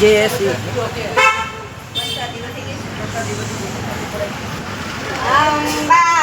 જે એસી અંબામાં